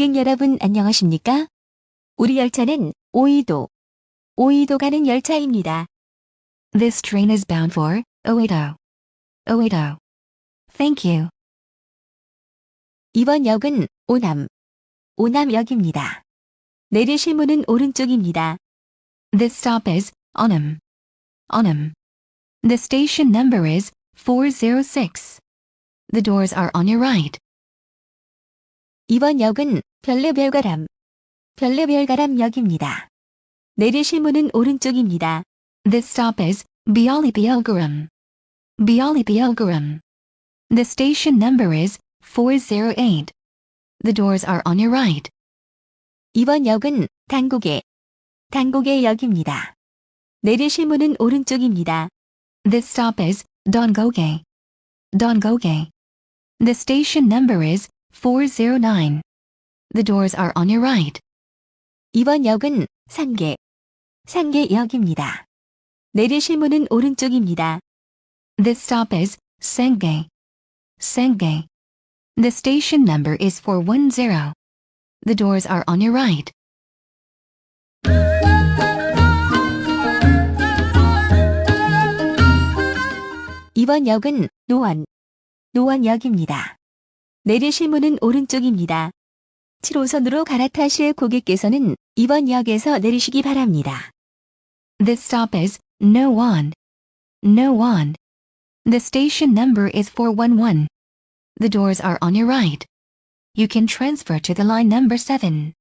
고객 여러분 안녕하십니까? 우리 열차는 오이도, 오이도 가는 열차입니다. This train is bound for Oedo. Oedo. Thank you. 이번 역은 오남, 오남역입니다. 내리실 문은 오른쪽입니다. This stop is Onam. Onam. The station number is 406. The doors are on your right. 이번 역은 별내별가람, 별내별가람역입니다. 내리실 문은 오른쪽입니다. This stop is Biali Bielgaram. Biali Bielgaram. The station number is 408. The doors are on your right. 이번 역은 단국의, 단국의 역입니다. 내리실 문은 오른쪽입니다. This stop is Dongoge. Dongoge. The station number is 409. The doors are on your right. 이번 역은 상계, 상계역입니다. 내리실 문은 오른쪽입니다. This stop is Senge. Senge. The station number is 410. The doors are on your right. 이번 역은 노원, 노원역입니다. 내리실 문은 오른쪽입니다. 7호선으로 갈아타실 고객께서는 이번 역에서 내리시기 바랍니다. This stop is No One. No One. The station number is 411. The doors are on your right. You can transfer to the line number 7.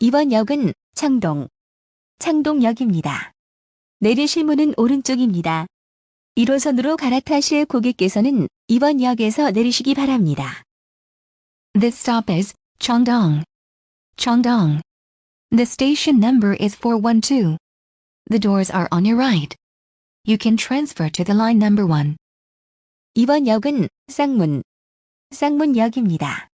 이번 역은 창동, 창동역입니다. 내리실 문은 오른쪽입니다. 1호선으로 갈아타실 고객께서는 이번 역에서 내리시기 바랍니다. This stop is Chongdong. Chongdong. The station number is 412. The doors are on your right. You can transfer to the line number 1. 이번 역은 쌍문, 쌍문역입니다.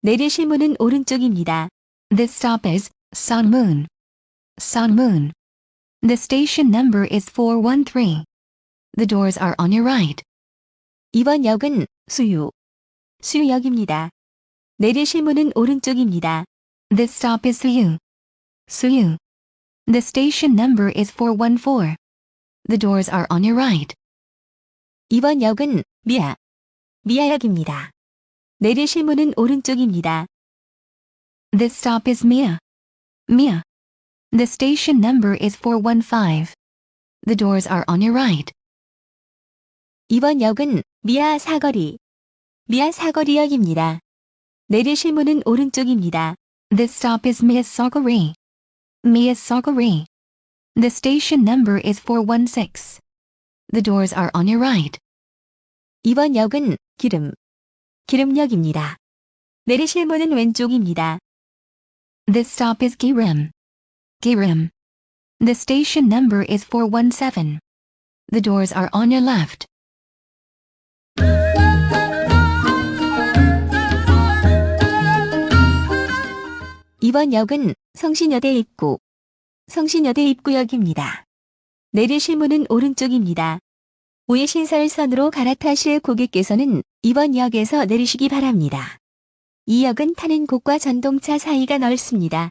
내리실 문은 오른쪽입니다. This stop is Sunmoon. Sunmoon. The station number is 413. The doors are on your right. 이번 역은 수유, 수유역입니다. 내리실 문은 오른쪽입니다. This stop is Suyu. Suyu. The station number is 414. The doors are on your right. 이번 역은 미아, 미아역입니다. 내리실 문은 오른쪽입니다. This stop is Mia. Mia. The station number is 415. The doors are on your right. 이번 역은 미아 사거리, 미아 사거리역입니다. 내리실 문은 오른쪽입니다. This stop is Mia Sogori. Mia Sogori. The station number is 416. The doors are on your right. 이번 역은 기름, 기름역입니다. 내리실 문은 왼쪽입니다. This stop is Girim. Girim. The station number is 417. The doors are on your left. 이번 역은 성신여대 입구, 성신여대 입구역입니다. 내리실 문은 오른쪽입니다. 우회신설선으로 갈아타실 고객께서는 이번 역에서 내리시기 바랍니다. 이 역은 타는 곳과 전동차 사이가 넓습니다.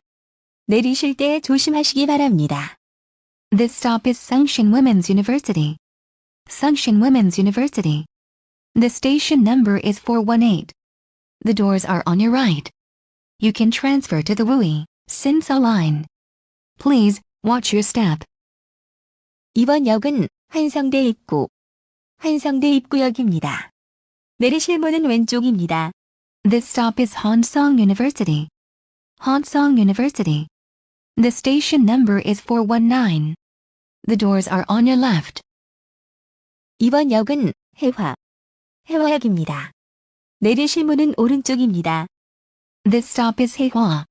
내리실 때 조심하시기 바랍니다. This stop is Sungshin Women's University. Sungshin Women's University. The station number is 418. The doors are on your right. You can transfer to the Wui, Sinsa line. Please, watch your step. 이번 역은 한성대 입구, 한성대 입구역입니다. 내리실 문은 왼쪽입니다. This stop is Hansong University. Hansong University. The station number is 419. The doors are on your left. 이번 역은 해화, 해화역입니다. 내리실 문은 오른쪽입니다. This stop is Heihua.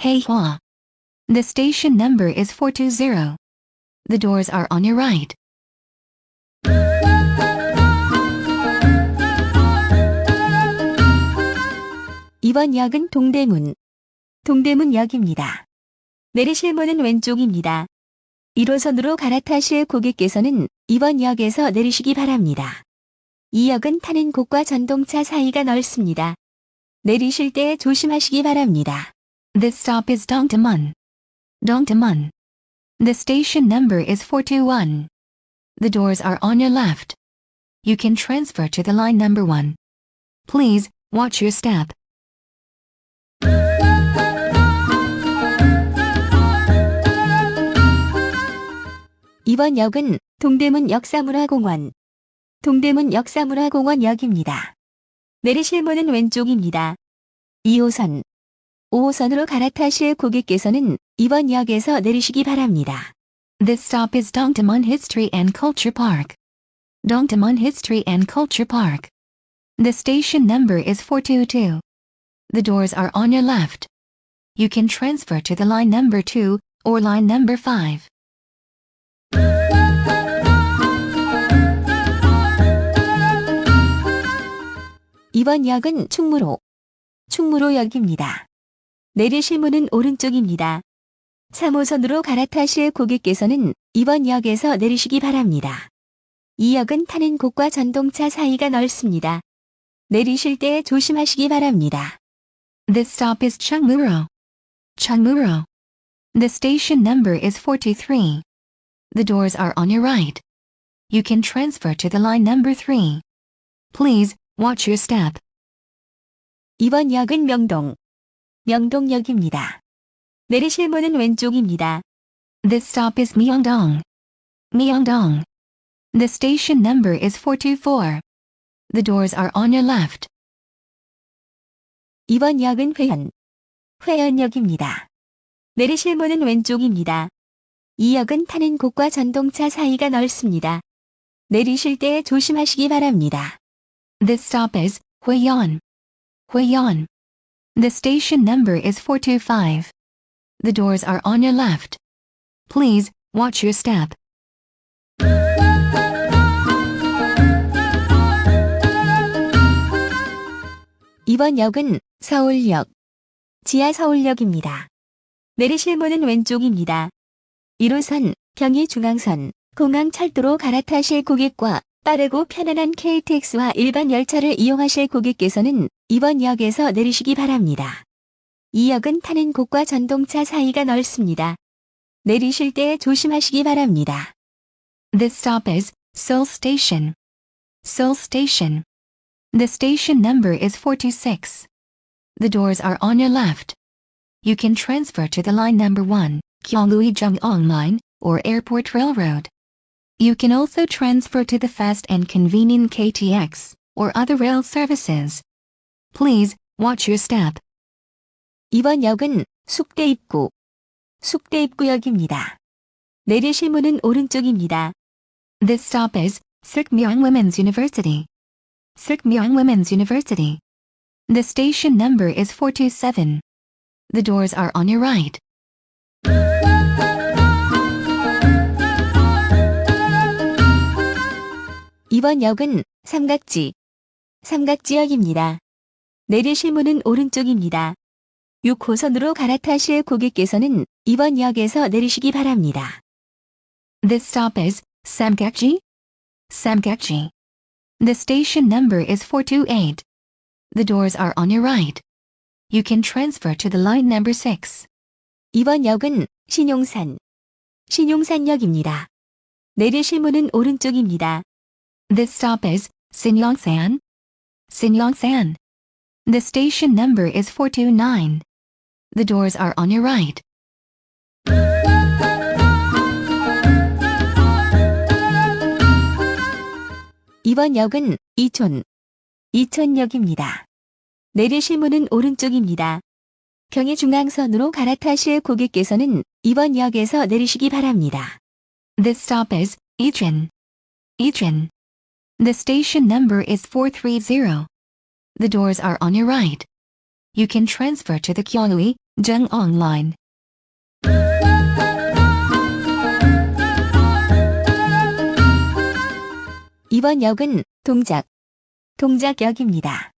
Heihua. The station number is 420. The doors are on your right. 이번 역은 동대문, 동대문역입니다. 내리실 문은 왼쪽입니다. 1호선으로 갈아타실 고객께서는 이번 역에서 내리시기 바랍니다. 이 역은 타는 곳과 전동차 사이가 넓습니다. 내리실 때 조심하시기 바랍니다. This stop is Dongdaemun. Dongdaemun. The station number is 421. The doors are on your left. You can transfer to the line number 1. Please, watch your step. 이번 역은 동대문 역사문화공원, 동대문 역사문화공원 역입니다. 내리실 문은 왼쪽입니다. 2호선, 5호선으로 갈아타실 고객께서는 이번 역에서 내리시기 바랍니다. This stop is Dongdaemun History and Culture Park. Dongdaemun History and Culture Park. The station number is 422. The doors are on your left. You can transfer to the line number 2 or line number 5. 이번 역은 충무로, 충무로역입니다. 내리실 문은 오른쪽입니다. 3호선으로 갈아타실 고객께서는 이번 역에서 내리시기 바랍니다. 이 역은 타는 곳과 전동차 사이가 넓습니다. 내리실 때 조심하시기 바랍니다. This stop is Chungmuro. Chungmuro. The station number is 423. The doors are on your right. You can transfer to the line number 3. Please, watch your step. 이번 역은 명동, 명동역입니다. 내리실 문은 왼쪽입니다. This stop is Myeongdong. Myeongdong. The station number is 424. The doors are on your left. 이번 역은 회현, 회현역입니다. 내리실 문은 왼쪽입니다. 이 역은 타는 곳과 전동차 사이가 넓습니다. 내리실 때 조심하시기 바랍니다. This stop is Huiyon. Huiyon. The station number is 425. The doors are on your left. Please, watch your step. 이번 역은 서울역, 지하 서울역입니다. 내리실 문은 왼쪽입니다. 1호선, 경의중앙선, 공항철도로 갈아타실 고객과 빠르고 편안한 KTX와 일반 열차를 이용하실 고객께서는 이번 역에서 내리시기 바랍니다. 이 역은 타는 곳과 전동차 사이가 넓습니다. 내리실 때 조심하시기 바랍니다. This stop is Seoul Station. Seoul Station. The station number is 426. The doors are on your left. You can transfer to the line number 1, Gyeonggui Jungong Line, or Airport Railroad. You can also transfer to the fast and convenient KTX, or other rail services. Please, watch your step. 이번 역은 숙대 입구, 숙대 입구역입니다. 내리실 문은 오른쪽입니다. This stop is Sukmyong Women's University. Sukmyong Women's University. The station number is 427. The doors are on your right. 이번 역은 삼각지, 삼각지역입니다. 내리실 문은 오른쪽입니다. 6호선으로 갈아타실 고객께서는 이번 역에서 내리시기 바랍니다. This stop is Samgakji. Samgakji. The station number is 428. The doors are on your right. You can transfer to the line number 6. 이번 역은 신용산, 신용산역입니다. 내리실 문은 오른쪽입니다. This stop is Sinyongsan. Sinyongsan. The station number is 429. The doors are on your right. 이번 역은 이촌, 이촌역입니다. 내리실 문은 오른쪽입니다. 경의중앙선으로 갈아타실 고객께서는 이번 역에서 내리시기 바랍니다. This stop is Ijin. Ijin. The station number is 430. The doors are on your right. You can transfer to the Gyeonggui Jungong line. 이번 역은 동작, 동작역입니다.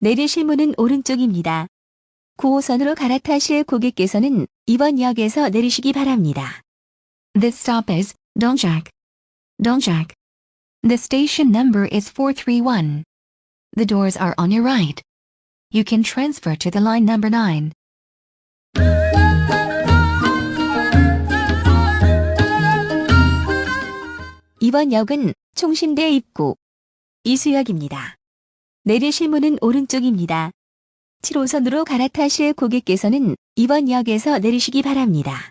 내리실 문은 오른쪽입니다. 9호선으로 갈아타실 고객께서는 이번 역에서 내리시기 바랍니다. This stop is Dongjak. Dongjak. The station number is 431. The doors are on your right. You can transfer to the line number 9. 이번 역은 총신대 입구 이수역입니다. 내리실 문은 오른쪽입니다. 7호선으로 갈아타실 고객께서는 이번 역에서 내리시기 바랍니다.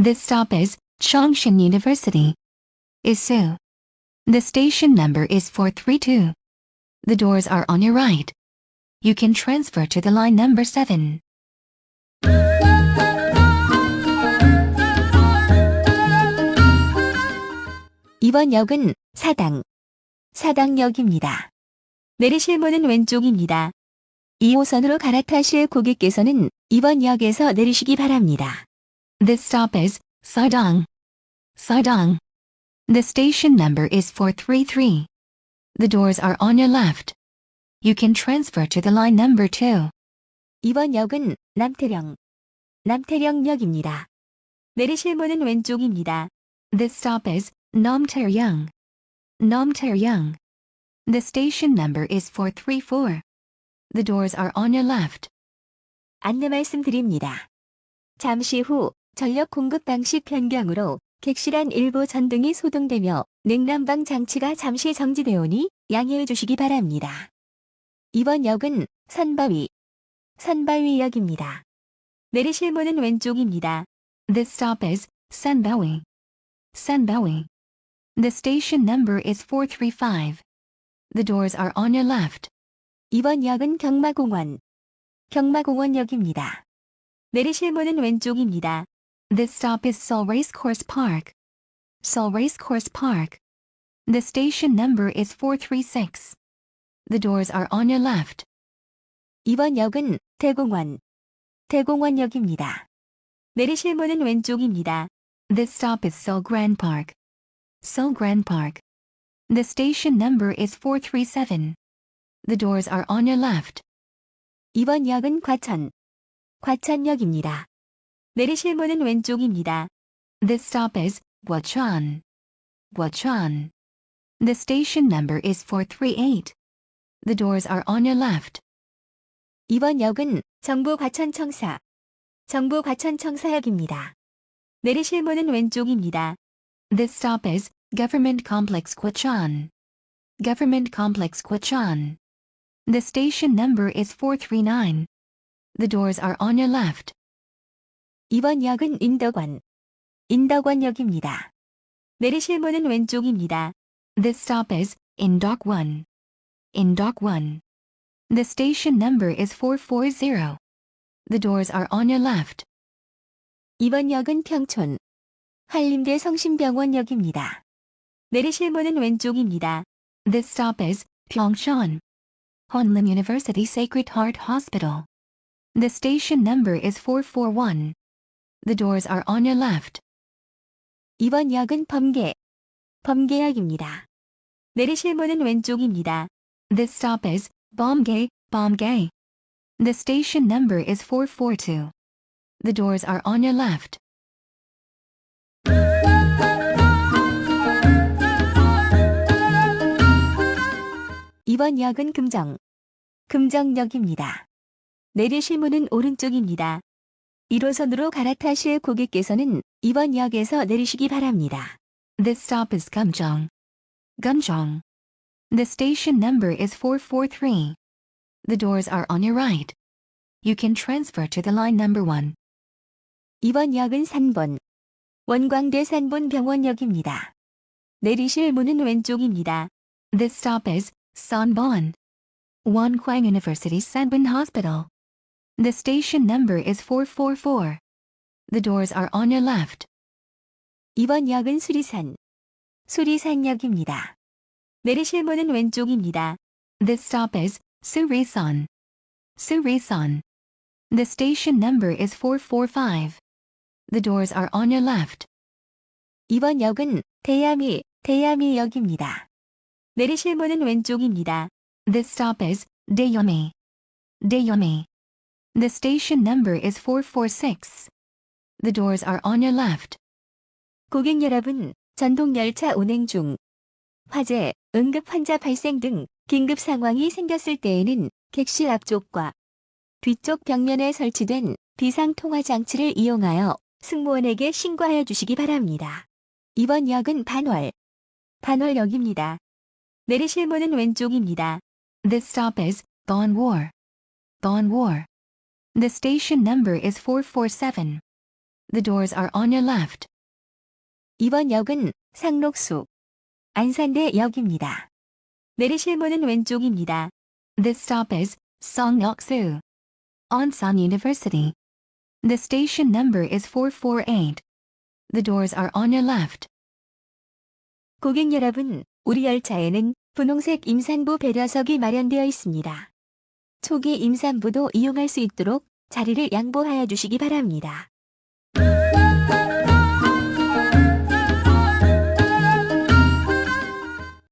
This stop is Chongshin University. Isu. The station number is 432. The doors are on your right. You can transfer to the line number 7. 이번 역은 사당, 사당역입니다. 내리실 문은 왼쪽입니다. 2호선으로 갈아타실 고객께서는 이번 역에서 내리시기 바랍니다. This stop is Saidang. Saidang. The station number is 433. The doors are on your left. You can transfer to the line number 2. 이번 역은 남태령, 남태령역입니다. 내리실 문은 왼쪽입니다. This stop is Nam Taeryang. Nam Taeryang. The station number is 434. The doors are on your left. 안내 말씀드립니다. 잠시 후 전력 공급 방식 변경으로 객실안 일부 전등이 소등되며 냉난방 장치가 잠시 정지되오니 양해해 주시기 바랍니다. 이번 역은 선바위, 선바위 역입니다. 내리실 문은 왼쪽입니다. This stop is Sanbawi. Sanbawi. The station number is 435. The doors are on your left. 이번 역은 경마공원, 경마공원역입니다. 내리실 문은 왼쪽입니다. This stop is Seoul Racecourse Park. Seoul Racecourse Park. The station number is 436. The doors are on your left. 이번 역은 대공원, 대공원역입니다. 내리실 문은 왼쪽입니다. This stop is Seoul Grand Park. Seoul Grand Park. The station number is 437. The doors are on your left. 이번 역은 과천, 과천역입니다. 내리실 문은 왼쪽입니다. This stop is Huachuan. Huachuan. The station number is 438. The doors are on your left. 이번 역은 정부 과천청사, 정부 과천청사역입니다. 내리실 문은 왼쪽입니다. This stop is Government Complex Huachuan. Government Complex Huachuan. The station number is 439. The doors are on your left. 이번 역은 인덕원, 인덕원역입니다. 내리실 문은 왼쪽입니다. This stop is in Dock 1. In Dock 1. The station number is 440. The doors are on your left. 이번 역은 평촌, 한림대 성심병원역입니다. 내리실 문은 왼쪽입니다. This stop is Pyeongchon. Honlim University Sacred Heart Hospital. The station number is 441. The doors are on your left. 이번 역은 범계, 범계역입니다. 내리실 문은 왼쪽입니다. This stop is Bomgay, Bomgay. The station number is 442. The doors are on your left. 이번 역은 금정, 금정역입니다. 내리실 문은 오른쪽입니다. 1호선으로 갈아타실 고객께서는 이번 역에서 내리시기 바랍니다. This stop is Gumjong. Gumjong. The station number is 443. The doors are on your right. You can transfer to the line number 1. 이번 역은 산본, 원광대 산본 병원역입니다. 내리실 문은 왼쪽입니다. This stop is Sanbon. Wonkwang University Sanbon Hospital. The station number is 444. The doors are on your left. 이번 역은 수리산, 수리산역입니다. 내리실 문은 왼쪽입니다. This stop is Surisan. Surisan. The station number is 445. The doors are on your left. 이번 역은 대야미, 대야미역입니다. 내리실 문은 왼쪽입니다. This stop is Dayomi. Dayomi. The station number is 446. The doors are on your left. 고객 여러분, 전동 열차 운행 중 화재, 응급 환자 발생 등 긴급 상황이 생겼을 때에는 객실 앞쪽과 뒤쪽 벽면에 설치된 비상 통화 장치를 이용하여 승무원에게 신고하여 주시기 바랍니다. 이번 역은 반월, 반월역입니다. 내리실 문은 왼쪽입니다. This stop is Bonwar. Bonwar. The station number is 447. The doors are on your left. 이번 역은 상록수, 안산대 역입니다. 내리실 문은 왼쪽입니다. This stop is Songnok-su. Onsan University. The station number is 448. The doors are on your left. 고객 여러분, 우리 열차에는 분홍색 임산부 배려석이 마련되어 있습니다. 초기 임산부도 이용할 수 있도록 자리를 양보하여 주시기 바랍니다.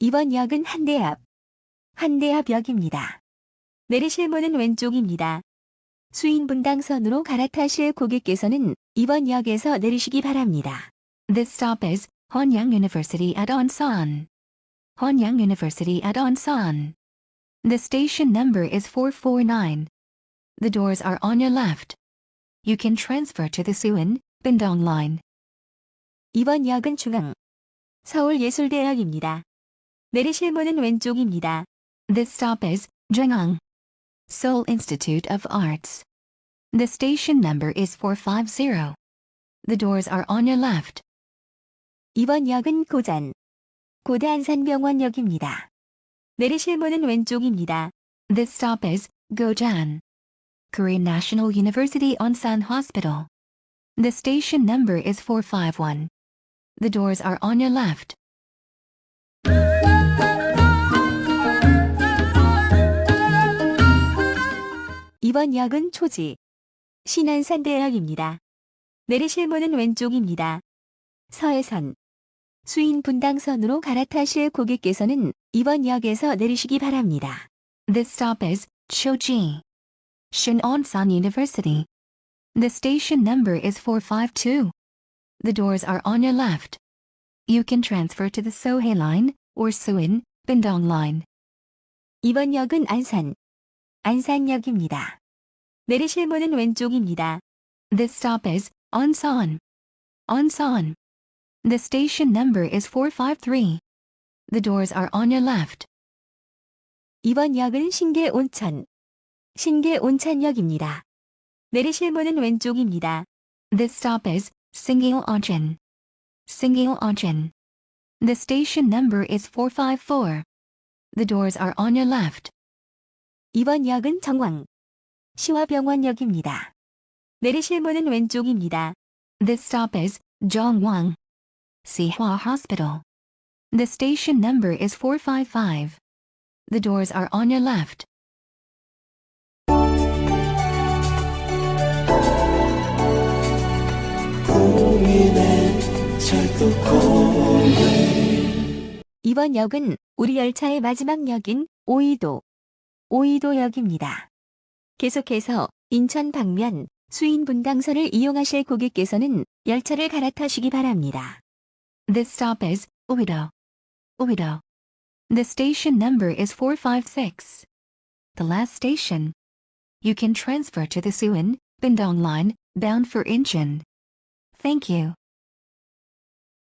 이번 역은 한대앞, 한대앞역입니다. 내리실 문은 왼쪽입니다. 수인 분당 선으로 갈아타실 고객께서는 이번 역에서 내리시기 바랍니다. This stop is Honyang University at Onsan. Honyang University at Onsan. The station number is 449. The doors are on your left. You can transfer to the Suin, Bindong line. 이번 역은 중앙 서울예술대역입니다. 내리실 문은 왼쪽입니다. This stop is Zhengang. Seoul Institute of Arts. The station number is 450. The doors are on your left. 이번 역은 고잔 고대안산병원역입니다. 내리실 문은 왼쪽입니다. This stop is Gojan. Korean National University Onsan Hospital. The station number is 451. The doors are on your left. 이번 역은 초지 신안산대역입니다. 내리실 문은 왼쪽입니다. 서해선 수인 분당선으로 갈아타실 고객께서는 이번 역에서 내리시기 바랍니다. This stop is Choji. Shin Onsan University. The station number is 452. The doors are on your left. You can transfer to the Sohae line or Suin, Bindong line. 이번 역은 안산 안산역입니다. 내리실 문은 왼쪽입니다. This stop is Onsan. Onsan. The station number is 453. The doors are on your left. 이번 역은 신계온천 신계온천역입니다. 내리실 문은 왼쪽입니다. This stop is Singil Onchen. Singil Onchen. The station number is 454. The doors are on your left. 이번 역은 정왕 시화병원역입니다. 내리실 문은 왼쪽입니다. This stop is Zhongwang. Sihua Hospital. The station number is 455. The doors are on your left. 이번 역은 우리 열차의 마지막 역인 오이도 오이도역입니다. 계속해서 인천 방면 수인 분당선을 이용하실 고객께서는 열차를 갈아타시기 바랍니다. This stop is Uido. Uido. The station number is 456. The last station. You can transfer to the Suin, Bindong line, bound for Incheon. Thank you.